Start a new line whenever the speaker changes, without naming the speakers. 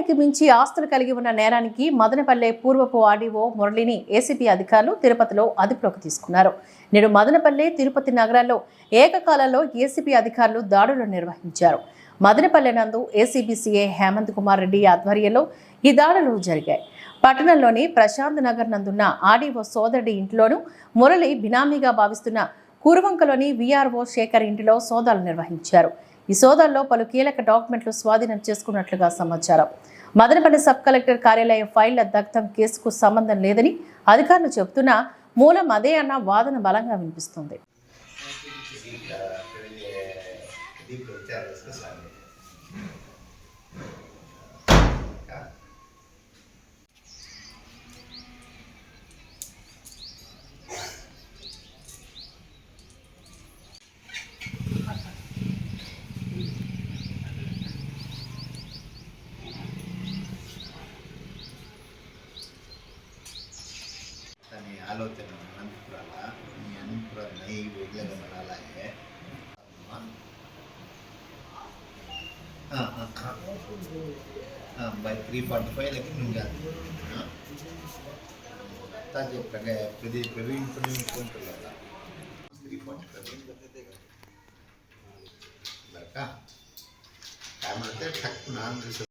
ఆదాయానికి మించి ఆస్తులు కలిగి ఉన్న నేరానికి మదనపల్లె పూర్వపు ఆర్డీఓ మురళిని ఏసీబీ అధికారులు తిరుపతిలో అదుపులోకి తీసుకున్నారు. నేడు మదనపల్లె తిరుపతి నగరాల్లో ఏకకాలంలో ఏసీబీ అధికారులు దాడులు నిర్వహించారు. మదనపల్లె నందు ఏసీబీసీఏ హేమంత్ కుమార్ రెడ్డి ఆధ్వర్యంలో ఈ దాడులు జరిగాయి. పట్టణంలోని ప్రశాంత్ నగర్ నందున్న ఆర్డీఓ సోదరుడి ఇంట్లోనూ మురళి బినామీగా భావిస్తున్న కూరువంకలోని వీఆర్ఓ శేఖర్ ఇంటిలో సోదాలు నిర్వహించారు. ఈ సోదాల్లో పలు కీలక డాక్యుమెంట్లు స్వాధీనం చేసుకున్నట్లుగా సమాచారం. మదనపల్లి సబ్ కలెక్టర్ కార్యాలయం ఫైళ్ళ దగ్ధం కేసుకు సంబంధం లేదని అధికారులు చెబుతున్నా మూలం అదే అన్న వాదన బలంగా వినిపిస్తుంది.
आलोचना अनंतपुराला अनंतपुरा नई वेगळं म्हणाला आहे बाय थ्री फॉर्टी फाय लेकिन होऊन जाते आता जे प्रगे प्रदे प्रवीण प्रवीण फ़ोन केला होता थ्री फॉर्टी फाय बरं का काय म्हणते ठक्कून आंध्र